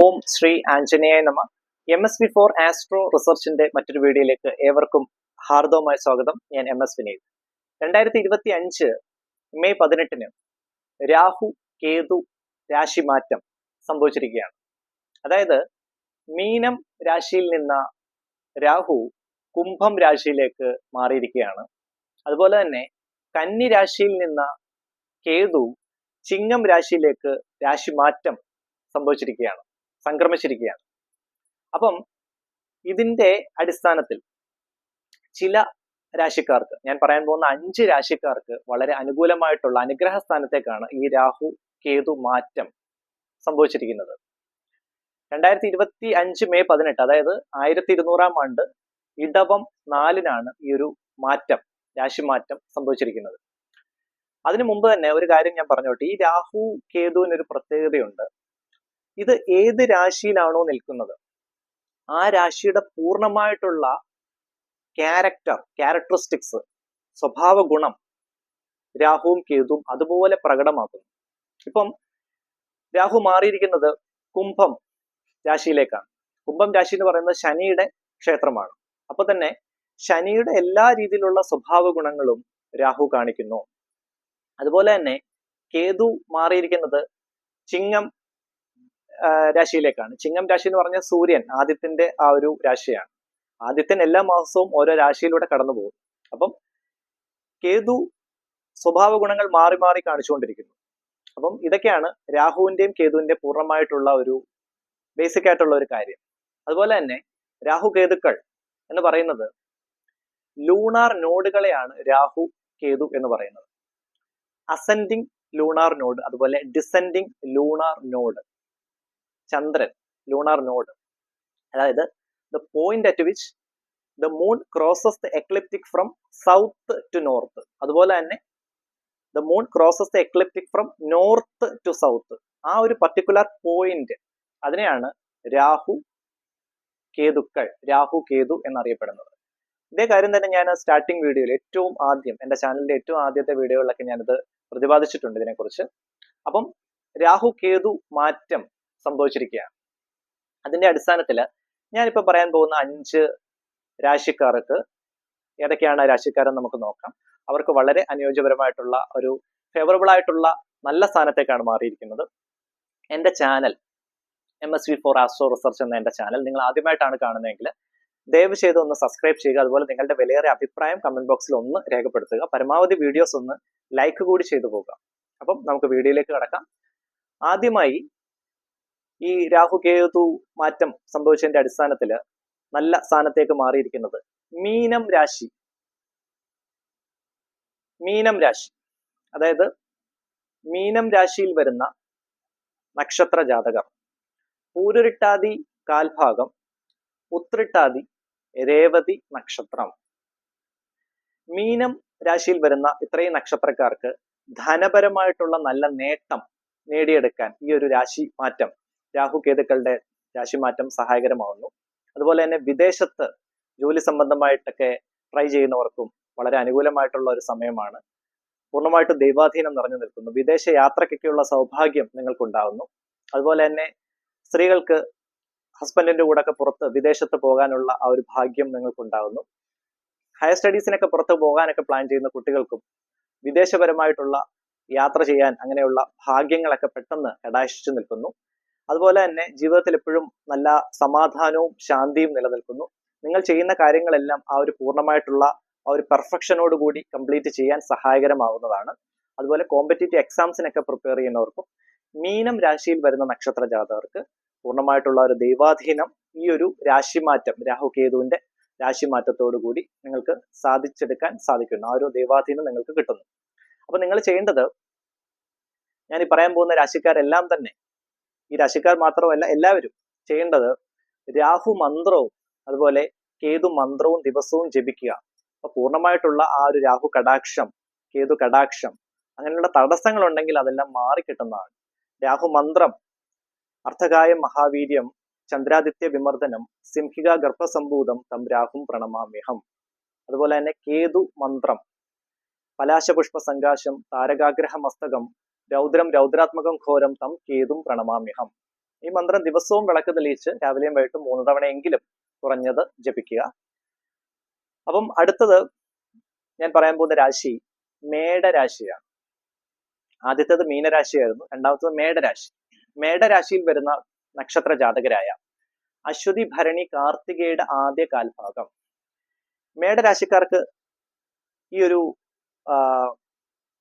ഓം ശ്രീ ആഞ്ജനേയ നമ. M S V for astro റിസർച്ചിന്റെ മറ്റൊരു വീഡിയോയിലേക്ക് ഏവർക്കും ഹാർദവമായ സ്വാഗതം. ഞാൻ എം എസ് വിനീത്. രണ്ടായിരത്തി ഇരുപത്തി അഞ്ച് മെയ് പതിനെട്ടിന് രാഹു കേതു രാശി മാറ്റം സംഭവിച്ചിരിക്കുകയാണ്. അതായത് മീനം രാശിയിൽ നിന്ന രാഹു കുംഭം രാശിയിലേക്ക് മാറിയിരിക്കുകയാണ്. അതുപോലെ തന്നെ കന്നി രാശിയിൽ നിന്ന കേതു ചിങ്ങം രാശിയിലേക്ക് രാശി മാറ്റം സംഭവിച്ചിരിക്കുകയാണ്. സംക്രമിച്ചിരിക്കുകയാണ്. അപ്പം ഇതിന്റെ അടിസ്ഥാനത്തിൽ ചില രാശിക്കാർക്ക് ഞാൻ പറയാൻ പോകുന്ന അഞ്ച് രാശിക്കാർക്ക് വളരെ അനുകൂലമായിട്ടുള്ള അനുഗ്രഹ സ്ഥാനത്തേക്കാണ് ഈ രാഹു കേതു മാറ്റം സംഭവിച്ചിരിക്കുന്നത്. രണ്ടായിരത്തി ഇരുപത്തി അഞ്ച് മെയ് പതിനെട്ട് അതായത് ആയിരത്തി ഇരുന്നൂറാം ആണ്ട് ഇടവം നാലിനാണ് ഈ ഒരു മാറ്റം രാശിമാറ്റം സംഭവിച്ചിരിക്കുന്നത്. അതിനു മുമ്പ് തന്നെ ഒരു കാര്യം ഞാൻ പറഞ്ഞോട്ടെ ഈ രാഹു കേതുവിനൊരു പ്രത്യേകതയുണ്ട്. ഇത് ഏത് രാശിയിലാണോ നിൽക്കുന്നത്? ആ രാശിയുടെ പൂർണമായിട്ടുള്ള ക്യാരക്ടർ ക്യാരക്ടറിസ്റ്റിക്സ് സ്വഭാവ ഗുണം രാഹുവും കേതുവും അതുപോലെ പ്രകടമാക്കുന്നു. ഇപ്പം രാഹു മാറിയിരിക്കുന്നത് കുംഭം രാശിയിലേക്കാണ്. കുംഭം രാശി എന്ന് പറയുന്നത് ശനിയുടെ ക്ഷേത്രമാണ്. അപ്പൊ തന്നെ ശനിയുടെ എല്ലാ രീതിയിലുള്ള സ്വഭാവ ഗുണങ്ങളും രാഹു കാണിക്കുന്നു. അതുപോലെ തന്നെ കേതു മാറിയിരിക്കുന്നത് ചിങ്ങം രാശിയിലേക്കാണ്. ചിങ്ങം രാശി എന്ന് പറഞ്ഞാൽ സൂര്യൻ ആദിത്യന്റെ ആ ഒരു രാശിയാണ്. ആദിത്യൻ എല്ലാ മാസവും ഓരോ രാശിയിലൂടെ കടന്നു പോകും അപ്പം കേതു സ്വഭാവ ഗുണങ്ങൾ മാറി മാറി കാണിച്ചുകൊണ്ടിരിക്കുന്നു. അപ്പം ഇതൊക്കെയാണ് രാഹുവിന്റെയും കേതുവിന്റെയും പൂർണമായിട്ടുള്ള ഒരു ബേസിക് ആയിട്ടുള്ള ഒരു കാര്യം. അതുപോലെ തന്നെ രാഹു കേതുക്കൾ എന്ന് പറയുന്നത് ലൂണാർ നോഡുകളെയാണ് രാഹു കേതു എന്ന് പറയുന്നത്. അസെൻഡിങ് ലൂണാർ നോഡ് അതുപോലെ ഡിസെൻഡിങ് ലൂണാർ നോഡ് ചന്ദ്രൻ ലൂണാർ നോഡ് അതായത് the point at which the moon crosses the ecliptic from south to north അതുപോലെ തന്നെ the moon crosses the ecliptic from north to south ആ ഒരു particular point അതിനെയാണ് രാഹു കേതുക്കൾ രാഹു കേതു എന്നറിയപ്പെടുന്നത്. ഇതേ കാര്യം തന്നെ ഞാൻ സ്റ്റാർട്ടിംഗ് വീഡിയോയിൽ ഏറ്റവും ആദ്യം എന്റെ ചാനലിന്റെ ഏറ്റവും ആദ്യത്തെ വീഡിയോകളിലൊക്കെ ഞാനിത് പ്രതിപാദിച്ചിട്ടുണ്ട് ഇതിനെക്കുറിച്ച്. അപ്പം രാഹു കേതു മാറ്റം സംഭവിച്ചിരിക്കുകയാണ്. അതിന്റെ അടിസ്ഥാനത്തിൽ ഞാനിപ്പോൾ പറയാൻ പോകുന്ന അഞ്ച് രാശിക്കാർക്ക് ഏതൊക്കെയാണ് രാശിക്കാരെന്ന് നമുക്ക് നോക്കാം. അവർക്ക് വളരെ അനുയോജ്യപരമായിട്ടുള്ള ഒരു ഫേവറബിൾ ആയിട്ടുള്ള നല്ല സ്ഥാനത്തേക്കാണ് മാറിയിരിക്കുന്നത്. എന്റെ channel M S V for astro research എന്ന എന്റെ ചാനൽ നിങ്ങൾ ആദ്യമായിട്ടാണ് കാണുന്നതെങ്കിൽ ദയവ് ചെയ്ത് ഒന്ന് സബ്സ്ക്രൈബ് ചെയ്യുക. അതുപോലെ നിങ്ങളുടെ വിലയേറെ അഭിപ്രായം കമന്റ് ബോക്സിൽ ഒന്ന് രേഖപ്പെടുത്തുക. പരമാവധി വീഡിയോസ് ഒന്ന് ലൈക്ക് കൂടി ചെയ്തു പോകുക അപ്പം നമുക്ക് വീഡിയോയിലേക്ക് കടക്കാം. ആദ്യമായി ഈ രാഹു കേതു മാറ്റം സംഭവിച്ചതിന്റെ അടിസ്ഥാനത്തിൽ നല്ല സ്ഥാനത്തേക്ക് മാറിയിരിക്കുന്നത് മീനം രാശി. മീനം രാശി. അതായത് മീനം രാശിയിൽ വരുന്ന നക്ഷത്ര ജാതകം. പൂരുരുട്ടാതി കാൽഭാഗം ഉത്രിട്ടാതി രേവതി നക്ഷത്രം. മീനം രാശിയിൽ വരുന്ന ഇത്രയും നക്ഷത്രക്കാർക്ക് ധനപരമായിട്ടുള്ള നല്ല നേട്ടം നേടിയെടുക്കാൻ ഈ ഒരു രാശി മാറ്റം രാഹു കേതുക്കളുടെ രാശിമാറ്റം സഹായകരമാവുന്നു. അതുപോലെ തന്നെ വിദേശത്ത് ജോലി സംബന്ധമായിട്ടൊക്കെ ട്രൈ ചെയ്യുന്നവർക്കും വളരെ അനുകൂലമായിട്ടുള്ള ഒരു സമയമാണ്. പൂർണമായിട്ടും ദൈവാധീനം നിറഞ്ഞു നിൽക്കുന്നു. വിദേശ യാത്രയ്ക്കൊക്കെയുള്ള സൗഭാഗ്യം നിങ്ങൾക്കുണ്ടാകുന്നു അതുപോലെ തന്നെ സ്ത്രീകൾക്ക് ഹസ്ബൻഡിന്റെ കൂടെ ഒക്കെ പുറത്ത് വിദേശത്ത് പോകാനുള്ള ആ ഒരു ഭാഗ്യം നിങ്ങൾക്കുണ്ടാകുന്നു ഹയർ സ്റ്റഡീസിനൊക്കെ പുറത്ത് പോകാനൊക്കെ പ്ലാൻ ചെയ്യുന്ന കുട്ടികൾക്കും വിദേശപരമായിട്ടുള്ള യാത്ര ചെയ്യാൻ അങ്ങനെയുള്ള ഭാഗ്യങ്ങളൊക്കെ പെട്ടെന്ന് കടാശിച്ചു നിൽക്കുന്നു. അതുപോലെ തന്നെ ജീവിതത്തിൽ എപ്പോഴും നല്ല സമാധാനവും ശാന്തിയും നിലനിൽക്കുന്നു. നിങ്ങൾ ചെയ്യുന്ന കാര്യങ്ങളെല്ലാം ആ ഒരു പൂർണമായിട്ടുള്ള ആ ഒരു പെർഫെക്ഷനോട് കൂടി കംപ്ലീറ്റ് ചെയ്യാൻ സഹായകരമാവുന്നതാണ്. അതുപോലെ കോമ്പറ്റേറ്റീവ് എക്സാംസിനൊക്കെ പ്രിപ്പയർ ചെയ്യുന്നവർക്കും മീനം രാശിയിൽ വരുന്ന നക്ഷത്ര ജാതകർക്ക് പൂർണമായിട്ടുള്ള ഒരു ദൈവാധീനം ഈ ഒരു രാശിമാറ്റം രാഹു കേതുവിന്റെ രാശിമാറ്റത്തോടു കൂടി നിങ്ങൾക്ക് സാധിച്ചെടുക്കാൻ സാധിക്കുന്നു. ആ ഒരു ദൈവാധീനം നിങ്ങൾക്ക് കിട്ടുന്നു. അപ്പൊ നിങ്ങൾ ചെയ്യേണ്ടത് ഞാൻ ഈ പറയാൻ പോകുന്ന രാശിക്കാരെല്ലാം തന്നെ ഈ രാശിക്കാർ മാത്രമല്ല എല്ലാവരും ചെയ്യേണ്ടത് രാഹു മന്ത്രവും അതുപോലെ കേതു മന്ത്രവും ദിവസവും ജപിക്കുക. അപ്പൊ പൂർണമായിട്ടുള്ള ആ ഒരു രാഹു കടാക്ഷം കേതു കടാക്ഷം അങ്ങനെയുള്ള തടസ്സങ്ങൾ ഉണ്ടെങ്കിൽ അതെല്ലാം മാറിക്കിട്ടുന്നതാണ്. രാഹു മന്ത്രം അർത്ഥകായം മഹാവീര്യം ചന്ദ്രാദിത്യ വിമർദ്ദനം സിംഹിക ഗർഭസംഭൂതം തം രാഹും പ്രണമാമ്യഹം. അതുപോലെ തന്നെ കേതു മന്ത്രം പലാശപുഷ്പ സങ്കാശം താരകാഗ്രഹ മസ്തകം രൗദ്രം രൗദ്രാത്മകം ഘോരം തം കേതും പ്രണമാമ്യഹം. ഈ മന്ത്രം ദിവസവും വിളക്ക് തെളിയിച്ച് രാവിലെയും വൈകിട്ടും മൂന്ന് തവണയെങ്കിലും കുറഞ്ഞത് ജപിക്കുക. അപ്പം അടുത്തത് ഞാൻ പറയാൻ പോകുന്ന രാശി മേടരാശിയാണ്. ആദ്യത്തേത് മീനരാശിയായിരുന്നു. രണ്ടാമത്തത് മേടരാശി. മേടരാശിയിൽ വരുന്ന നക്ഷത്ര ജാതകരായ അശ്വതി ഭരണി കാർത്തികയുടെ ആദ്യ കാൽഭാഗം. മേടരാശിക്കാർക്ക് ഈ ഒരു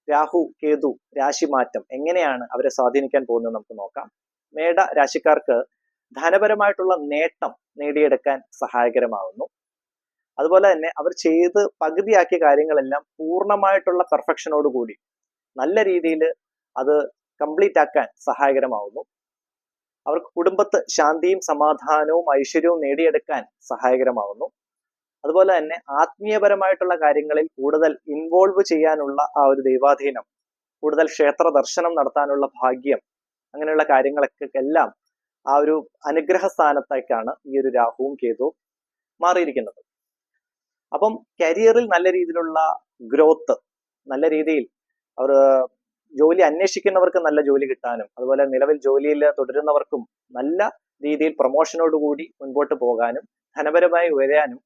രാഹു കേതു രാശി മാറ്റം എങ്ങനെയാണ് അവരെ സ്വാധീനിക്കാൻ പോകുന്നത് നമുക്ക് നോക്കാം. മേട രാശിക്കാർക്ക് ധനപരമായിട്ടുള്ള നേട്ടം നേടിയെടുക്കാൻ സഹായകരമാകുന്നു അതുപോലെ തന്നെ അവർ ചെയ്ത് പകുതിയാക്കിയ കാര്യങ്ങളെല്ലാം പൂർണമായിട്ടുള്ള പെർഫെക്ഷനോട് കൂടി നല്ല രീതിയിൽ അത് കംപ്ലീറ്റ് ആക്കാൻ സഹായകരമാവുന്നു. അവർക്ക് കുടുംബത്ത് ശാന്തിയും സമാധാനവും ഐശ്വര്യവും നേടിയെടുക്കാൻ സഹായകരമാവുന്നു. അതുപോലെ തന്നെ ആത്മീയപരമായിട്ടുള്ള കാര്യങ്ങളിൽ കൂടുതൽ ഇൻവോൾവ് ചെയ്യാനുള്ള ആ ഒരു ദൈവാധീനം കൂടുതൽ ക്ഷേത്ര ദർശനം നടത്താനുള്ള ഭാഗ്യം അങ്ങനെയുള്ള കാര്യങ്ങളൊക്കെ എല്ലാം ആ ഒരു അനുഗ്രഹ സ്ഥാനത്തേക്കാണ് ഈ ഒരു രാഹുവും കേതുവും മാറിയിരിക്കുന്നത്. അപ്പം കരിയറിൽ നല്ല രീതിയിലുള്ള ഗ്രോത്ത് നല്ല രീതിയിൽ അവർ ജോലി അന്വേഷിക്കുന്നവർക്ക് നല്ല ജോലി കിട്ടാനും അതുപോലെ നിലവിൽ ജോലിയിൽ തുടരുന്നവർക്കും നല്ല രീതിയിൽ പ്രൊമോഷനോടുകൂടി മുൻപോട്ട് പോകാനും ധനപരമായി ഉയരാനും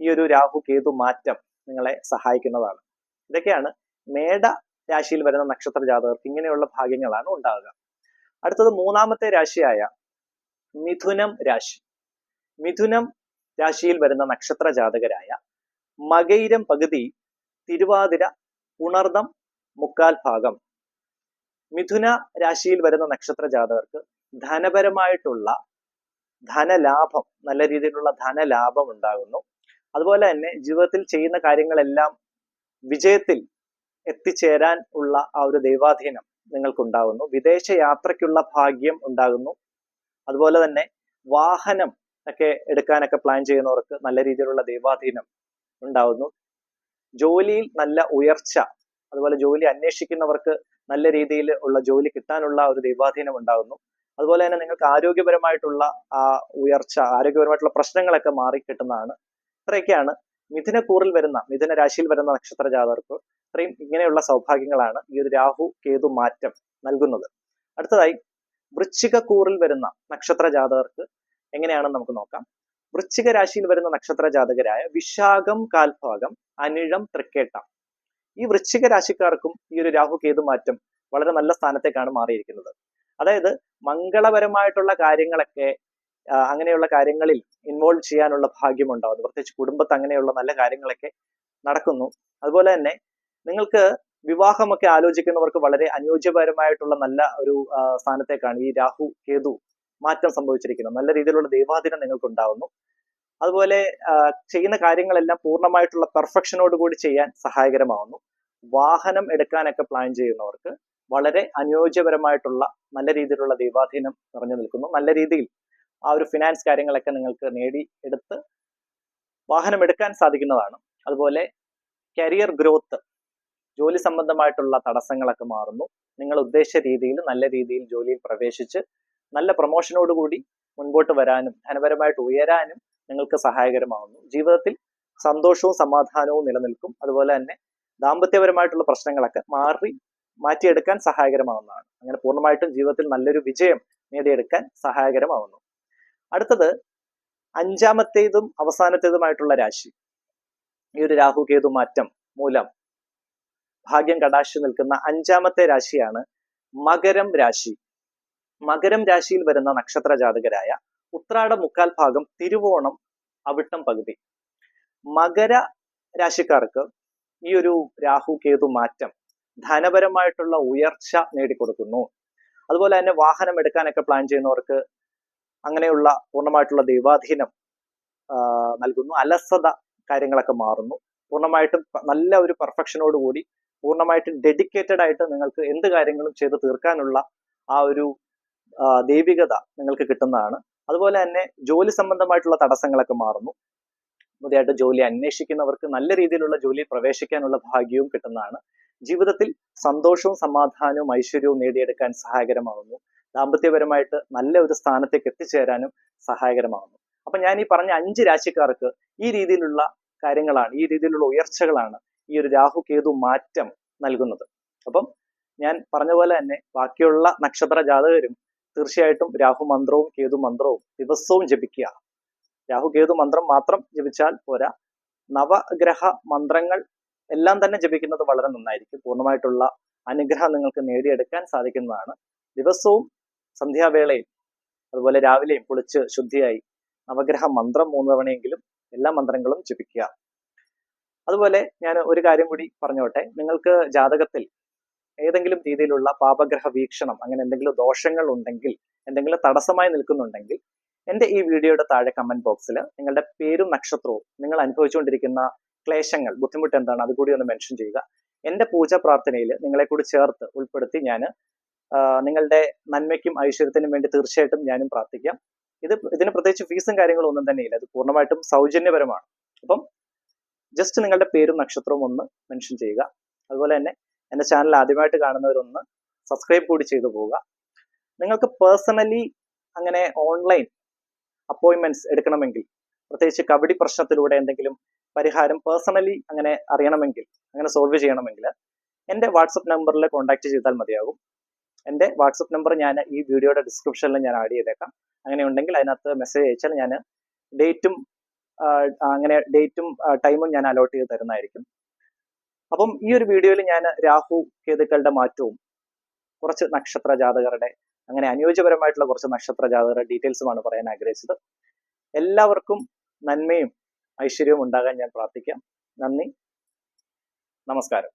ഈ ഒരു രാഹു കേതു മാറ്റം നിങ്ങളെ സഹായിക്കുന്നതാണ്. ഇതൊക്കെയാണ് മേട രാശിയിൽ വരുന്ന നക്ഷത്ര ജാതകർക്ക് ഇങ്ങനെയുള്ള ഭാഗ്യങ്ങളാണ് ഉണ്ടാവുക. അടുത്തത് മൂന്നാമത്തെ രാശിയായ മിഥുനം രാശി. മിഥുനം രാശിയിൽ വരുന്ന നക്ഷത്ര ജാതകരായ മകൈരം പകുതി തിരുവാതിര ഉണർദം മുക്കാൽ ഭാഗം. മിഥുന രാശിയിൽ വരുന്ന നക്ഷത്ര ജാതകർക്ക് ധനപരമായിട്ടുള്ള ധനലാഭം നല്ല രീതിയിലുള്ള ധനലാഭം ഉണ്ടാകുന്നു. അതുപോലെ തന്നെ ജീവിതത്തിൽ ചെയ്യുന്ന കാര്യങ്ങളെല്ലാം വിജയത്തിൽ എത്തിച്ചേരാൻ ഉള്ള ആ ഒരു ദൈവാധീനം നിങ്ങൾക്കുണ്ടാകുന്നു. വിദേശ യാത്രയ്ക്കുള്ള ഭാഗ്യം ഉണ്ടാകുന്നു. അതുപോലെ തന്നെ വാഹനം ഒക്കെ എടുക്കാനൊക്കെ പ്ലാൻ ചെയ്യുന്നവർക്ക് നല്ല രീതിയിലുള്ള ദൈവാധീനം ഉണ്ടാകുന്നു. ജോലിയിൽ നല്ല ഉയർച്ച അതുപോലെ ജോലി അന്വേഷിക്കുന്നവർക്ക് നല്ല രീതിയിൽ ഉള്ള ജോലി കിട്ടാനുള്ള ഒരു ദൈവാധീനം ഉണ്ടാകുന്നു. അതുപോലെ തന്നെ നിങ്ങൾക്ക് ആരോഗ്യപരമായിട്ടുള്ള ആ ഉയർച്ച ആരോഗ്യപരമായിട്ടുള്ള പ്രശ്നങ്ങളൊക്കെ മാറി കിട്ടുന്നതാണ് ഇത്രയൊക്കെയാണ്. മിഥുനക്കൂറിൽ വരുന്ന മിഥുന രാശിയിൽ വരുന്ന നക്ഷത്ര ജാതകർക്ക് ഇത്രയും ഇങ്ങനെയുള്ള സൗഭാഗ്യങ്ങളാണ് ഈ ഒരു രാഹു കേതു മാറ്റം നൽകുന്നത്. അടുത്തതായി വൃശ്ചിക കൂറിൽ വരുന്ന നക്ഷത്ര ജാതകർക്ക് എങ്ങനെയാണെന്ന് നമുക്ക് നോക്കാം. വൃശ്ചിക രാശിയിൽ വരുന്ന നക്ഷത്ര ജാതകരായ വിശാഖം കാൽഭാഗം അനിഴം തൃക്കേട്ട. ഈ വൃശ്ചിക രാശിക്കാർക്കും ഈ ഒരു രാഹു കേതു മാറ്റം വളരെ നല്ല സ്ഥാനത്തേക്കാണ് മാറിയിരിക്കുന്നത്. അതായത് മംഗളപരമായിട്ടുള്ള കാര്യങ്ങളൊക്കെ അങ്ങനെയുള്ള കാര്യങ്ങളിൽ ഇൻവോൾവ് ചെയ്യാനുള്ള ഭാഗ്യം ഉണ്ടാവുന്നു പ്രത്യേകിച്ച് കുടുംബത്ത് അങ്ങനെയുള്ള നല്ല കാര്യങ്ങളൊക്കെ നടക്കുന്നു. അതുപോലെ തന്നെ നിങ്ങൾക്ക് വിവാഹമൊക്കെ ആലോചിക്കുന്നവർക്ക് വളരെ അനുയോജ്യപരമായിട്ടുള്ള നല്ല ഒരു സ്ഥാനത്തേക്കാണ് ഈ രാഹു കേതു മാറ്റം സംഭവിച്ചിരിക്കുന്നത്. നല്ല രീതിയിലുള്ള ദൈവാധീനം നിങ്ങൾക്ക് ഉണ്ടാവുന്നു അതുപോലെ ചെയ്യുന്ന കാര്യങ്ങളെല്ലാം പൂർണമായിട്ടുള്ള പെർഫെക്ഷനോട് കൂടി ചെയ്യാൻ സഹായകരമാവുന്നു. വാഹനം എടുക്കാനൊക്കെ പ്ലാൻ ചെയ്യുന്നവർക്ക് വളരെ അനുയോജ്യപരമായിട്ടുള്ള നല്ല രീതിയിലുള്ള ദൈവാധീനം നിറഞ്ഞു നിൽക്കുന്നു. നല്ല രീതിയിൽ ആ ഒരു ഫിനാൻസ് കാര്യങ്ങളൊക്കെ നിങ്ങൾക്ക് നേടി എടുത്ത് വാഹനം എടുക്കാൻ സാധിക്കുന്നതാണ്. അതുപോലെ കരിയർ ഗ്രോത്ത് ജോലി സംബന്ധമായിട്ടുള്ള തടസ്സങ്ങളൊക്കെ മാറുന്നു. നിങ്ങൾ ഉദ്ദേശിച്ച രീതിയിൽ നല്ല രീതിയിൽ ജോലിയിൽ പ്രവേശിച്ച് നല്ല പ്രൊമോഷനോടുകൂടി മുൻപോട്ട് വരാനും ധനപരമായിട്ട് ഉയരാനും നിങ്ങൾക്ക് സഹായകരമാകുന്നു ജീവിതത്തിൽ സന്തോഷവും സമാധാനവും നിലനിൽക്കും. അതുപോലെ തന്നെ ദാമ്പത്യപരമായിട്ടുള്ള പ്രശ്നങ്ങളൊക്കെ മാറി മാറ്റിയെടുക്കാൻ സഹായകരമാവുന്നതാണ്. അങ്ങനെ പൂർണമായിട്ടും ജീവിതത്തിൽ നല്ലൊരു വിജയം നേടിയെടുക്കാൻ സഹായകരമാവുന്നു. അടുത്തത് അഞ്ചാമത്തേതും അവസാനത്തേതുമായിട്ടുള്ള രാശി. ഈ ഒരു രാഹുകേതു മാറ്റം മൂലം ഭാഗ്യം കടാശി നിൽക്കുന്ന അഞ്ചാമത്തെ രാശിയാണ് മകരം രാശി. മകരം രാശിയിൽ വരുന്ന നക്ഷത്ര ജാതകരായ ഉത്രാട മുക്കാൽ ഭാഗം തിരുവോണം അവിട്ടം പകുതി. മകര രാശിക്കാർക്ക് ഈ ഒരു രാഹു കേതു മാറ്റം ധനപരമായിട്ടുള്ള ഉയർച്ച നേടിക്കൊടുക്കുന്നു. അതുപോലെ തന്നെ വാഹനം എടുക്കാനൊക്കെ പ്ലാൻ ചെയ്യുന്നവർക്ക് അങ്ങനെയുള്ള പൂർണമായിട്ടുള്ള ദൈവാധീനം നൽകുന്നു. അലസത കാര്യങ്ങളൊക്കെ മാറുന്നു. പൂർണമായിട്ടും നല്ല ഒരു പെർഫെക്ഷനോട് കൂടി പൂർണമായിട്ടും ഡെഡിക്കേറ്റഡ് ആയിട്ട് നിങ്ങൾക്ക് എന്ത് കാര്യങ്ങളും ചെയ്ത് തീർക്കാനുള്ള ആ ഒരു ദൈവികത നിങ്ങൾക്ക് കിട്ടുന്നതാണ്. അതുപോലെ തന്നെ ജോലി സംബന്ധമായിട്ടുള്ള തടസ്സങ്ങളൊക്കെ മാറുന്നു. പുതിയതായിട്ട് ജോലി അന്വേഷിക്കുന്നവർക്ക് നല്ല രീതിയിലുള്ള ജോലി പ്രവേശിക്കാനുള്ള ഭാഗ്യവും കിട്ടുന്നതാണ്. ജീവിതത്തിൽ സന്തോഷവും സമാധാനവും ഐശ്വര്യവും നേടിയെടുക്കാൻ സഹായകരമാകുന്നു ദാമ്പത്യപരമായിട്ട് നല്ല ഒരു സ്ഥാനത്തേക്ക് എത്തിച്ചേരാനും സഹായകരമാകുന്നു. അപ്പൊ ഞാൻ ഈ പറഞ്ഞ അഞ്ച് രാശിക്കാർക്ക് ഈ രീതിയിലുള്ള കാര്യങ്ങളാണ് ഈ രീതിയിലുള്ള ഉയർച്ചകളാണ് ഈ ഒരു രാഹു കേതു മാറ്റം നൽകുന്നത്. അപ്പം ഞാൻ പറഞ്ഞ പോലെ തന്നെ ബാക്കിയുള്ള നക്ഷത്ര ജാതകരും തീർച്ചയായിട്ടും രാഹു മന്ത്രവും കേതു മന്ത്രവും ദിവസവും ജപിക്കുക. രാഹു കേതു മന്ത്രം മാത്രം ജപിച്ചാൽ പോരാ. നവഗ്രഹ മന്ത്രങ്ങൾ എല്ലാം തന്നെ ജപിക്കുന്നത് വളരെ നന്നായിരിക്കും. പൂർണമായിട്ടുള്ള അനുഗ്രഹം നിങ്ങൾക്ക് നേടിയെടുക്കാൻ സാധിക്കുന്നതാണ്. ദിവസവും സന്ധ്യാവേളയിൽ അതുപോലെ രാവിലെയും കുളിച്ച് ശുദ്ധിയായി നവഗ്രഹ മന്ത്രം മൂന്ന് തവണയെങ്കിലും എല്ലാ മന്ത്രങ്ങളും ജപിക്കുക. അതുപോലെ ഞാൻ ഒരു കാര്യം കൂടി പറഞ്ഞോട്ടെ. നിങ്ങൾക്ക് ജാതകത്തിൽ ഏതെങ്കിലും രീതിയിലുള്ള പാപഗ്രഹ വീക്ഷണം അങ്ങനെ എന്തെങ്കിലും ദോഷങ്ങൾ ഉണ്ടെങ്കിൽ എന്തെങ്കിലും തടസ്സമായി നിൽക്കുന്നുണ്ടെങ്കിൽ എന്റെ ഈ വീഡിയോയുടെ താഴെ കമന്റ് ബോക്സിൽ നിങ്ങളുടെ പേരും നക്ഷത്രവും നിങ്ങൾ അനുഭവിച്ചുകൊണ്ടിരിക്കുന്ന ക്ലേശങ്ങൾ ബുദ്ധിമുട്ട് എന്താണ് അതുകൂടി ഒന്ന് മെൻഷൻ ചെയ്യുക. എന്റെ പൂജ പ്രാർത്ഥനയിൽ നിങ്ങളെ കൂടി ചേർത്ത് ഉൾപ്പെടുത്തി ഞാൻ നിങ്ങളുടെ നന്മയ്ക്കും ഐശ്വര്യത്തിനും വേണ്ടി തീർച്ചയായിട്ടും ഞാനും പ്രാർത്ഥിക്കാം. ഇത് ഇതിന് പ്രത്യേകിച്ച് ഫീസും കാര്യങ്ങളും ഒന്നും തന്നെയില്ല അത് പൂർണമായിട്ടും സൗജന്യപരമാണ്. അപ്പം ജസ്റ്റ് നിങ്ങളുടെ പേരും നക്ഷത്രവും ഒന്ന് മെൻഷൻ ചെയ്യുക. അതുപോലെ തന്നെ എന്റെ ചാനൽ ആദ്യമായിട്ട് കാണുന്നവരൊന്ന് സബ്സ്ക്രൈബ് കൂടി ചെയ്തു പോവുക. നിങ്ങൾക്ക് പേഴ്സണലി അങ്ങനെ ഓൺലൈൻ അപ്പോയിൻമെന്റ്സ് എടുക്കണമെങ്കിൽ പ്രത്യേകിച്ച് കബഡി പ്രശ്നത്തിലൂടെ എന്തെങ്കിലും പരിഹാരം പേഴ്സണലി അങ്ങനെ അറിയണമെങ്കിൽ അങ്ങനെ സോൾവ് ചെയ്യണമെങ്കിൽ എന്റെ വാട്സപ്പ് നമ്പറിൽ കോൺടാക്ട് ചെയ്താൽ മതിയാകും. എന്റെ വാട്സപ്പ് നമ്പർ ഞാൻ ഈ വീഡിയോയുടെ ഡിസ്ക്രിപ്ഷനിൽ ഞാൻ ആഡ് ചെയ്തേക്കാം. അങ്ങനെ ഉണ്ടെങ്കിൽ അതിനകത്ത് മെസ്സേജ് അയച്ചാൽ ഞാൻ ഡേറ്റും അങ്ങനെ ഡേറ്റും ടൈമും ഞാൻ അലോട്ട് ചെയ്ത് തരുന്നതായിരിക്കും. അപ്പം ഈ ഒരു വീഡിയോയിൽ ഞാൻ രാഹു കേതുക്കളുടെ മാറ്റവും കുറച്ച് നക്ഷത്ര ജാതകരുടെ അങ്ങനെ അനുയോജ്യപരമായിട്ടുള്ള കുറച്ച് നക്ഷത്ര ജാതകരുടെ ഡീറ്റെയിൽസുമാണ് പറയാൻ ആഗ്രഹിച്ചത്. എല്ലാവർക്കും നന്മയും ഐശ്വര്യവും ഉണ്ടാകാൻ ഞാൻ പ്രാർത്ഥിക്കാം. നന്ദി. നമസ്കാരം.